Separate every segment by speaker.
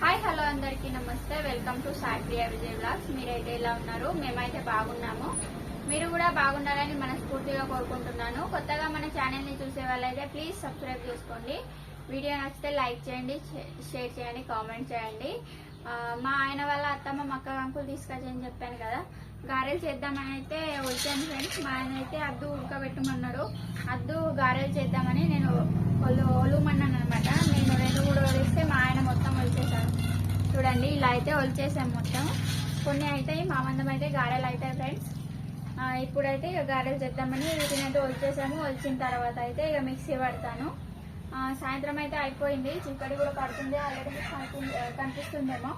Speaker 1: Hi hello అందరికీ నమస్తే. Welcome to సాక్రియా విజయ్ బ్లాగ్స్ మీరైతే ఎలా ఉన్నారు? మేమైతే బాగున్నాము. మీరు కూడా బాగున్నారని మనస్ఫూర్తిగా కోరుకుంటున్నాను. కొత్తగా మన ఛానల్ని చూసే వాళ్ళైతే ప్లీజ్ సబ్స్క్రైబ్ చేసుకోండి. వీడియో నచ్చితే లైక్ చేయండి షేర్ చేయండి కామెంట్ చేయండి. మా ఆయన వాళ్ళ అత్తమ్మ మక్క అంకులు తీసుకొచ్చని చెప్పాను కదా. గారెలు చేద్దామని అయితే వచ్చాను ఫ్రెండ్స్ మా ఆయన అయితే అద్దు ఉడకబెట్టమన్నాడు. అద్దు గారెలు చేద్దామని నేను వాళ్ళు ఒలుమన్నాను అనమాట నేను రెండు కూడా వదిలేస్తే మా ఆయన మొత్తం ఒలిచేశాను చూడండి ఇలా అయితే ఒలిచేసాం మొత్తం. కొన్ని అయితే మా మందం అయితే గారెలు అవుతాయి ఫ్రెండ్స్ ఇప్పుడైతే ఇక గారెలు చేద్దామని వీటినైతే ఒలిచేసాము. ఒలిచిన తర్వాత అయితే ఇక మిక్సీ పడతాను. సాయంత్రం అయితే అయిపోయింది. చిక్కడి కూడా పడుతుంది. ఆల్రెడీ కనిపి- కనిపిస్తుందేమో.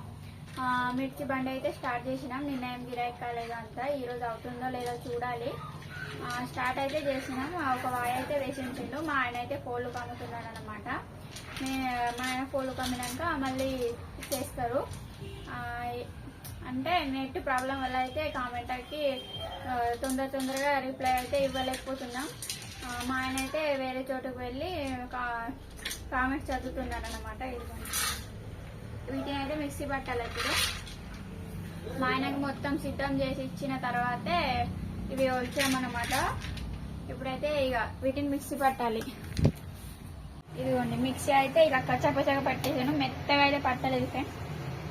Speaker 1: మిర్చి బండి అయితే స్టార్ట్ చేసినాం. నిన్న ఏం గిరాకీ కాలేదు అంతా అవుతుందో లేదో చూడాలి. స్టార్ట్ అయితే చేసినాం. ఒక వాయి అయితే వేసించిండు. మా ఆయన అయితే కోళ్ళు కమ్ముతున్నాడు అనమాట మా ఆయన కోళ్ళు కమ్మినాక మళ్ళీ చేస్తారు. అంటే నెట్ ప్రాబ్లం వల్ల అయితే కామెంట్కి తొందర తొందరగా రిప్లై అయితే ఇవ్వలేకపోతున్నాం. మా ఆయన అయితే వేరే చోటుకు వెళ్ళి కా- కామెంట్స్ చదువుతున్నారు అనమాట వీటిని అయితే మిక్సీ పట్టాలి ఇప్పుడు. మా ఆయనకు మొత్తం సిద్ధం చేసి ఇచ్చిన తర్వాతే ఇవి వచ్చామన్నమాట ఇప్పుడైతే ఇక వీటిని మిక్సీ పట్టాలి. ఇదిగోండి మిక్సీ అయితే ఇక కచ్చపచ్చగా పట్టేసాను. మెత్తగా అయితే పట్టలేదు ఫ్రెండ్స్.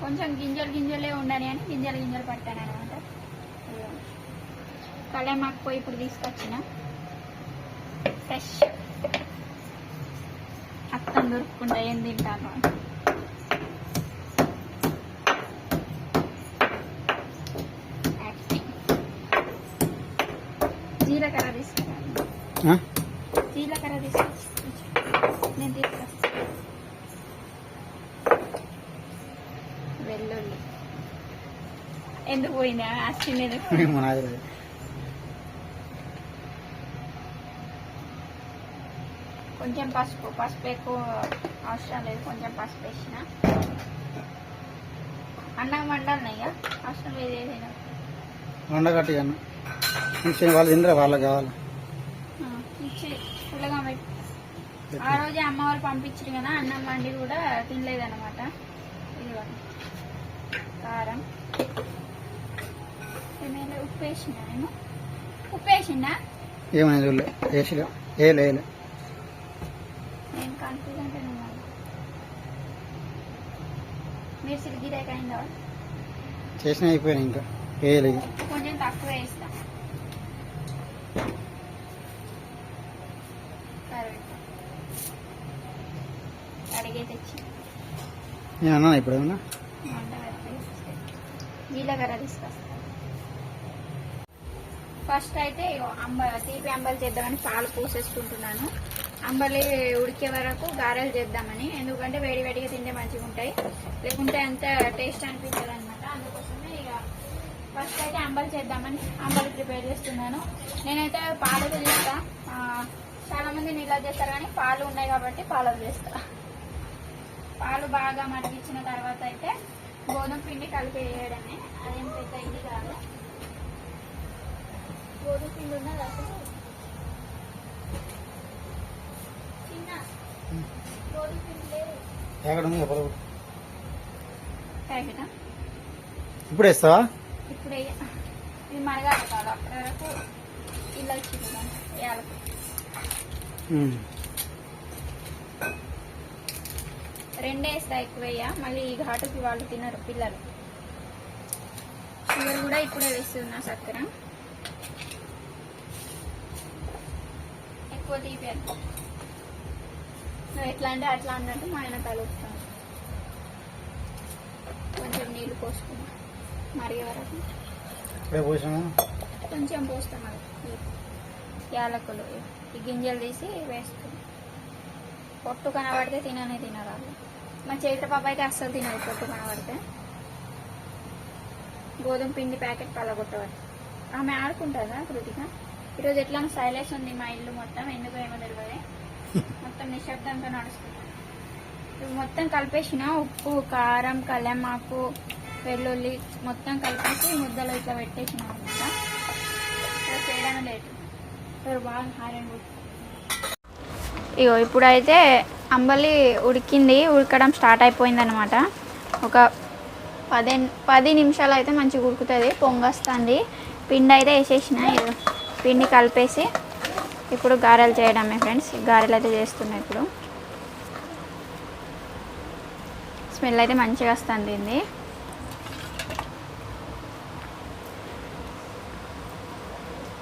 Speaker 1: కొంచెం గింజలు గింజలే ఉండాలి అని గింజలు గింజలు పట్టాను అనమాట కళ్యామాకు పోయి ఇప్పుడు తీసుకొచ్చిన. ఫ్రెష్. అత్తం దొరుకుకుండా ఏం తింటాను యాక్టింగ్. జీలకర్ర తీసుకురాను
Speaker 2: ఆ?
Speaker 1: జీలకర్ర నేను తీసుకొస్తాను వెల్లుల్లి ఎందుకు పోయిందా వచ్చింది ఎందుకు. కొంచెం పసుపు పసుపు ఎక్కువ అవసరం లేదు కొంచెం పసుపు వేసిన అన్నం వండాలి ఇక అవసరం లేదు ఏదైనా
Speaker 2: వండగట్టి అన్న వాళ్ళు తింటారా వాళ్ళకి కావాలి
Speaker 1: పుల్లగా పెట్టి ఆ రోజే అమ్మ వాళ్ళు పంపించారు కదా అన్నం వండి కూడా తినలేదన్నమాట. ఇదిగోండి కారం. ఉప్పు వేసిందా నేను? ఉప్పు వేసిందా
Speaker 2: వేసిలే వేయలే వేయలే.
Speaker 1: నేను కాన్ఫిడెంట్ ఉన్నాను మీరు సిరిగిరాక అయిందా
Speaker 2: చేసిన అయిపోయినాయి ఇంకా వేయలే. ఇక.
Speaker 1: కొంచెం తక్కువ వేస్తా.
Speaker 2: నేను అన్నా ఇప్పుడు ఏమన్నా
Speaker 1: జీలకర్ర తీసుకొస్తాను ఫస్ట్ అయితే అంబ తీపి అంబలు చేద్దామని పాలు పోసేసుకుంటున్నాను. అంబలి ఉడికే వరకు గారెలు చేద్దామని ఎందుకంటే వేడి వేడిగా తింటే మంచిగా ఉంటాయి. లేకుంటే అంత టేస్ట్ అనిపించదు అనమాట అందుకోసమే ఇక ఫస్ట్ అయితే అంబలి చేద్దామని అంబలి ప్రిపేర్ చేస్తున్నాను. నేనైతే పాలు చేస్తా. చాలా మంది నీళ్ళ చేస్తారు కానీ పాలు ఉన్నాయి కాబట్టి పాలు చేస్తా. పాలు బాగా మరిగించిన తర్వాత అయితే గోధుమ పిండి కలిపి వేయడమే అదేం పెద్ద ఇది కాదు. గోధుమ పిండి ఉన్నది అసలు? చిన్న. గోధుమ పిండి లేదు. ప్యాకెటా?
Speaker 2: ఇప్పుడు వేస్తావా
Speaker 1: ఇప్పుడు ఇది మరగాలి కాదు అప్పటి వరకు ఇలా వచ్చింది వేయాలి
Speaker 2: ఉమ్.
Speaker 1: రెండే వేస్తా ఎక్కువ వేయ మళ్ళీ ఈ ఘాటుకి వాళ్ళు తినరు పిల్లలు. షుగర్ కూడా ఇప్పుడే వేస్తున్నా చక్కెర ఎక్కువ తీపాను ఎట్లా అంటే అట్లా అన్నట్టు మా ఆయన కలుపుతాను కొంచెం నీళ్ళు పోసుకున్నా. మరిగే వరకు. కొంచెం పోస్తాం అది యాలకులు. ఈ గింజలు తీసి వేసుకుని పొట్టు కనబడితే తిననే తినరు వాళ్ళు మా చైత్ర పాప అయితే అస్సలు తినదు పొట్టు కనబడితే గోధుమ పిండి ప్యాకెట్ పలగొట్టవాలి ఆమె ఆడుకుంటుందా కృతిక? ఈరోజు ఎట్లా సైలెన్స్ ఉంది మా ఇల్లు మొత్తం ఎందుకు ఏమో తెలియదు మొత్తం నిశ్శబ్దంతో నడుస్తుంది. ఇవి మొత్తం కలిపేసిన ఉప్పు కారం కలెమాకు వెల్లుల్లి మొత్తం కలిపేసి ముద్దలో ఇట్లా పెట్టేసిన లేటు ఎవరు బాగా హారెండ్ ఇగో ఇప్పుడైతే అంబలి ఉడికింది ఉడకడం స్టార్ట్ అయిపోయింది అనమాట ఒక పది పది నిమిషాలు అయితే మంచిగా ఉడుకుతుంది. పొంగొస్తుంది. పిండి అయితే వేసేసిన. పిండి కలిపేసి ఇప్పుడు గారెలు చేయడమే ఫ్రెండ్స్. గారెలు అయితే చేస్తున్నాయి ఇప్పుడు. స్మెల్ అయితే మంచిగా వస్తుంది ఇది.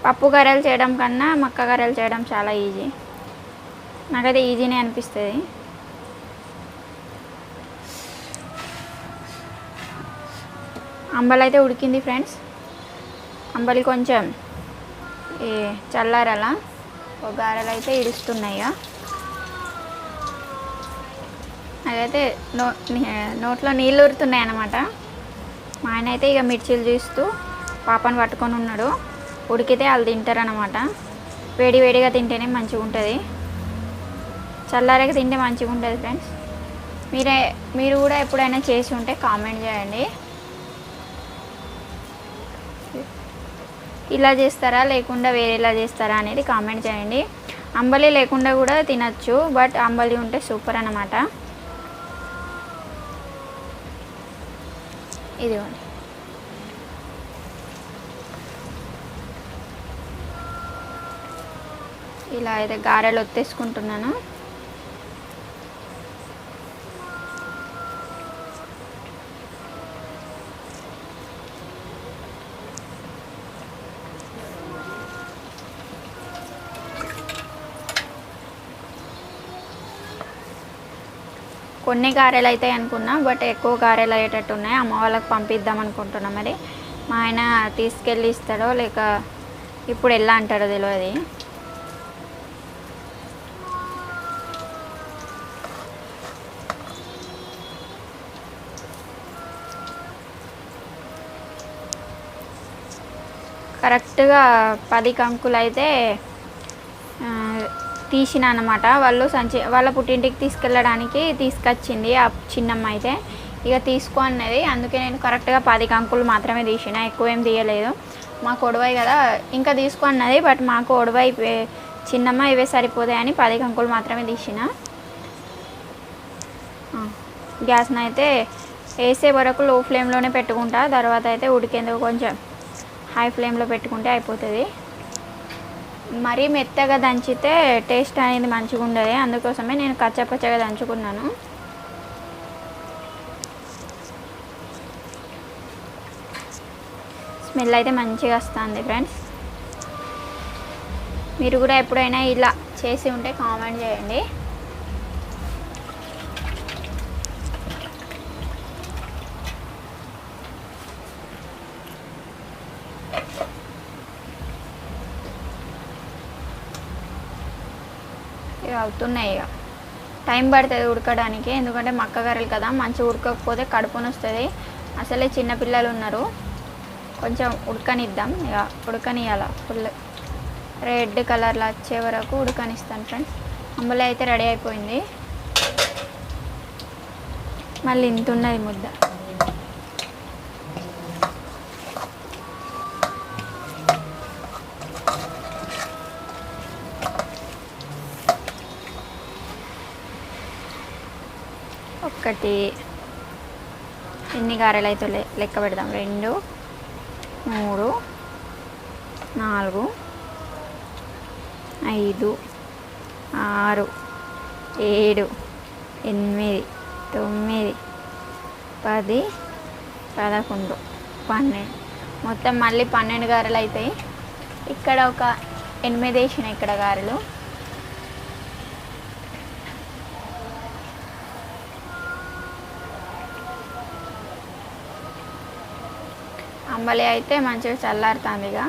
Speaker 1: పప్పు గారెలు చేయడం కన్నా మక్క గారెలు చేయడం చాలా ఈజీ. నాకైతే ఈజీనే అనిపిస్తుంది. అంబలి అయితే ఉడికింది ఫ్రెండ్స్. అంబలి కొంచెం ఈ చల్లారలా ఒక గారెలు అయితే ఇడుస్తున్నాయి. ఇక. నాకైతే నో నోట్లో నీళ్ళు ఊరుతున్నాయి అన్నమాట. మా ఆయన అయితే ఇక మిర్చీలు చూస్తూ పాపను పట్టుకొని ఉన్నాడు. ఉడికితే వాళ్ళు తింటారు అనమాట వేడి వేడిగా తింటేనే మంచిగా ఉంటుంది చల్లారాక తింటే మంచిగా ఉంటుంది ఫ్రెండ్స్ మీరే మీరు కూడా ఎప్పుడైనా చేసి ఉంటే కామెంట్ చేయండి. ఇలా చేస్తారా లేకుండా వేరేలా చేస్తారా అనేది కామెంట్ చేయండి. అంబలి లేకుండా కూడా తినచ్చు బట్ అంబలి ఉంటే సూపర్ అన్నమాట. ఇదిగోండి. ఇలా అయితే గారెలు ఒత్తేసుకుంటున్నాను. కొన్ని గారెలు అయితే అనుకున్నా బట్ ఎక్కువ గారెలు అయ్యేటట్టు ఉన్నాయి. అమ్మ వాళ్ళకి పంపిద్దాం అనుకుంటున్నాం మరి. మా ఆయన తీసుకెళ్ళి ఇస్తాడో లేక ఇప్పుడు ఎలా అంటాడో తెలియదు కరెక్ట్గా పది కంకులు అయితే తీసిన అనమాట వాళ్ళు సంచి వాళ్ళ పుట్టింటికి తీసుకెళ్ళడానికి తీసుకొచ్చింది ఆ చిన్నమ్మ అయితే. ఇక తీసుకో అన్నది. అందుకే నేను కరెక్ట్గా పది కంకులు మాత్రమే తీసిన. ఎక్కువ ఏం తీయలేదు. మాకు ఒడవాయి కదా ఇంకా తీసుకో అన్నది. బట్ మాకు ఒడవాయి చిన్నమ్మ ఇవే సరిపోతాయని పది కంకులు మాత్రమే తీసిన. గ్యాస్ని అయితే వేసే వరకు లో ఫ్లేమ్లోనే పెట్టుకుంటా. తర్వాత అయితే ఉడికేందుకు కొంచెం హై ఫ్లేమ్లో పెట్టుకుంటే అయిపోతుంది. మరీ మెత్తగా దంచితే టేస్ట్ అనేది మంచిగా ఉండదు. అందుకోసమే నేను కచ్చపచ్చగా దంచుకున్నాను. స్మెల్ అయితే మంచిగా వస్తుంది ఫ్రెండ్స్. మీరు కూడా ఎప్పుడైనా ఇలా చేసి ఉంటే కామెంట్ చేయండి. ఇక అవుతున్నాయి ఇక. టైం పడుతుంది ఉడకడానికి ఎందుకంటే మక్కగర్రలు కదా మంచిగా ఉడకకపోతే కడుపుని వస్తుంది అసలే చిన్నపిల్లలు ఉన్నారు. కొంచెం ఉడకనిద్దాం. ఇక ఉడకనియాల ఫుల్ రెడ్ కలర్లో వచ్చే వరకు ఉడకనిస్తాను ఫ్రెండ్స్. అంబలి అయితే రెడీ అయిపోయింది. మళ్ళీ ఇంత ఉన్నది ముద్ద. ఒకటి. ఎన్ని గారెలు అయితే లెక్క పెడదాం? రెండు మూడు నాలుగు ఐదు ఆరు ఏడు ఎనిమిది తొమ్మిది పది పదకొండు పన్నెండు. మొత్తం మళ్ళీ పన్నెండు గారెలు అవుతాయి ఇక్కడ ఒక ఎనిమిది వేసిన ఇక్కడ గారెలు. అంబలి అయితే మంచిగా చల్లారుతుంది ఇక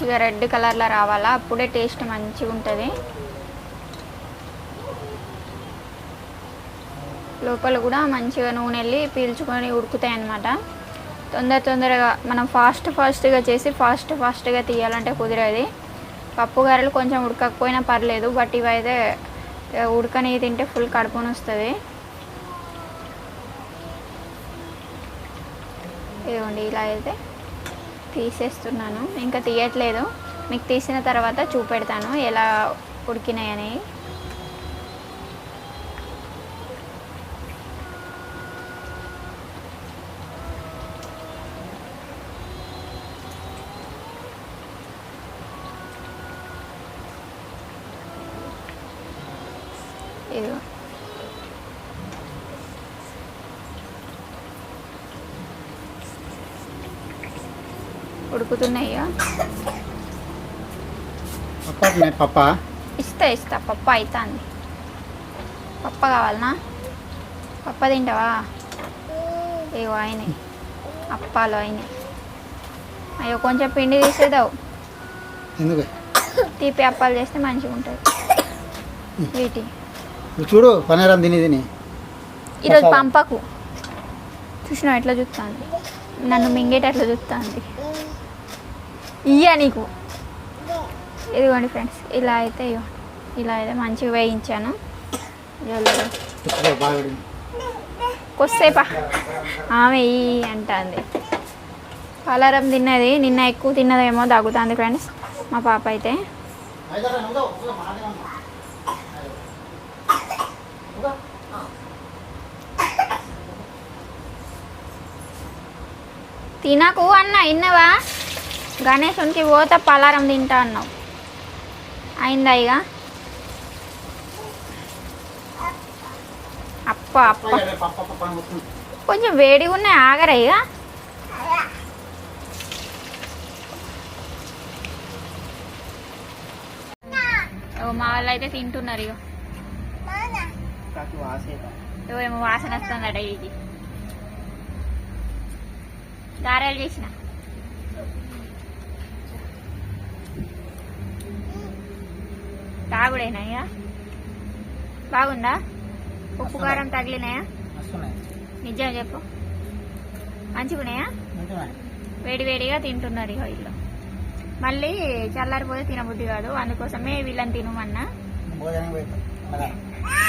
Speaker 1: మంచిగా రెడ్ కలర్లో రావాలా? అప్పుడే టేస్ట్ మంచిగా ఉంటుంది. లోపల కూడా మంచిగా నూనె వెళ్ళి పీల్చుకొని ఉడుకుతాయి అన్నమాట తొందర తొందరగా మనం ఫాస్ట్ ఫాస్ట్గా చేసి ఫాస్ట్ ఫాస్ట్గా తీయాలంటే కుదిరేది. పప్పు గారెలు కొంచెం ఉడకకపోయినా పర్లేదు బట్ ఇవైతే ఇక ఉడకని తింటే ఫుల్ కడుపుని వస్తుంది ఇదిగోండి ఇలా అయితే. తీసేస్తున్నాను. ఇంకా తీయట్లేదు. మీకు తీసిన తర్వాత చూపెడతాను. ఎలా ఉడికినాయని ఉడుకుతున్నాయ్యా
Speaker 2: పప్ప
Speaker 1: ఇస్తా ఇస్తా. పప్ప అవుతుంది పప్ప కావాలనా? పప్ప తింటావా? ఏవో అయినాయి. అప్పాలు అయినాయి. అయ్యో కొంచెం పిండి తీసేదావు
Speaker 2: ఎందుకు?
Speaker 1: తీపి అప్పాలు చేస్తే మంచిగా ఉంటుంది. వీటి.
Speaker 2: చూడు పనేరం తిని తిని.
Speaker 1: ఈరోజు. పంపకు. చూసినావు ఎట్లా చూస్తుంది? నన్ను మింగేటట్లా చూస్తుంది. ఇయ్యా నీకు. ఇదిగోండి ఫ్రెండ్స్ ఇలా అయితే ఇలా అయితే మంచిగా వేయించాను. కొద్దిసేపా ఆమె ఈ అంటుంది. పలారం తిన్నది నిన్న ఎక్కువ తిన్నదేమో తగ్గుతుంది ఫ్రెండ్స్ మా పాప అయితే. తినకు అన్న ఇన్నవా? గణేశునికి పోతే పలారం తింటా అన్నావు. అయిందా ఇక అప్ప అప్ప. కొంచెం వేడిగా ఉన్నాయి ఆగరా ఇక ఓ మా వాళ్ళు అయితే తింటున్నారు ఇక ఏమో వాసన వస్తుందట ఇది. గారెలు చేసిన? తాగుడేనా ఇక బాగుందా? ఉప్పు కారం తగిలినాయా. నిజం చెప్పు. మంచిగున్నాయా. వేడి వేడిగా తింటున్నారు ఇక వీళ్ళు. మళ్ళీ చల్లారిపోతే తినబుద్ధి కాదు. అందుకోసమే వీళ్ళని తినమన్నా.
Speaker 2: భోజనం పోయిద్దాం. అలాగా.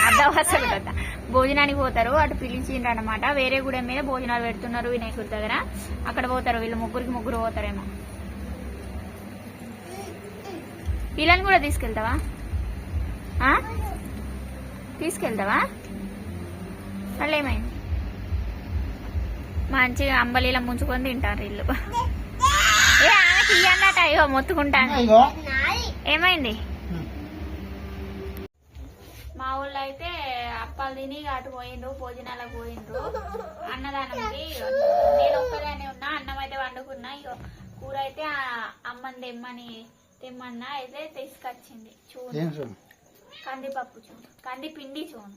Speaker 1: అర్థం అసలు కదా. భోజనానికి పోతారు. అటు పిలిచిండ్రు అనమాట వేరే గుడి మీద భోజనాలు పెడుతున్నారు వినాయకుడి దగ్గర. అక్కడ పోతారు వీళ్ళు. ముగ్గురికి ముగ్గురు పోతారేమో. వీళ్ళని కూడా తీసుకెళ్తావా? తీసుకెళ్తావా? మళ్ళీ ఏమైంది మంచిగా అంబలీలో ముంచుకొని తింటారు వీళ్ళు ఏ ఆమెకి ఇయ్యన్నట అయ్యో మొత్తుకుంటాను
Speaker 2: ఇగో.
Speaker 1: ఏమైంది. మా ఊళ్ళో అయితే అప్పాలు తిని అటు పోయిండ్రు భోజనాలకు పోయిండ్రు. అన్నదానంకి నేను ఒక్కదానే ఉన్నా అన్నం అయితే వండుకున్నా. ఇక కూర అయితే అమ్మని తెమ్మని తెమ్మన్నా అయితే తీసుకొచ్చింది. చూడు.
Speaker 2: ఏం చూడు
Speaker 1: కందిపప్పు చూడు. కంది పిండి చూడు.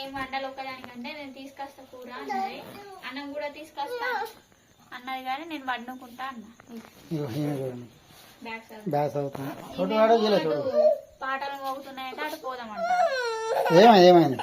Speaker 1: ఏం వండాలి ఒక్కదానికంటే నేను తీసుకొస్తా కూర అన్నది. అన్నం కూడా తీసుకొస్తా. అన్నది కానీ నేను వండుకుంటా అన్న. పాటలు మోగుతున్నాయంటే అటు పోదామంట.
Speaker 2: ఏమైంది?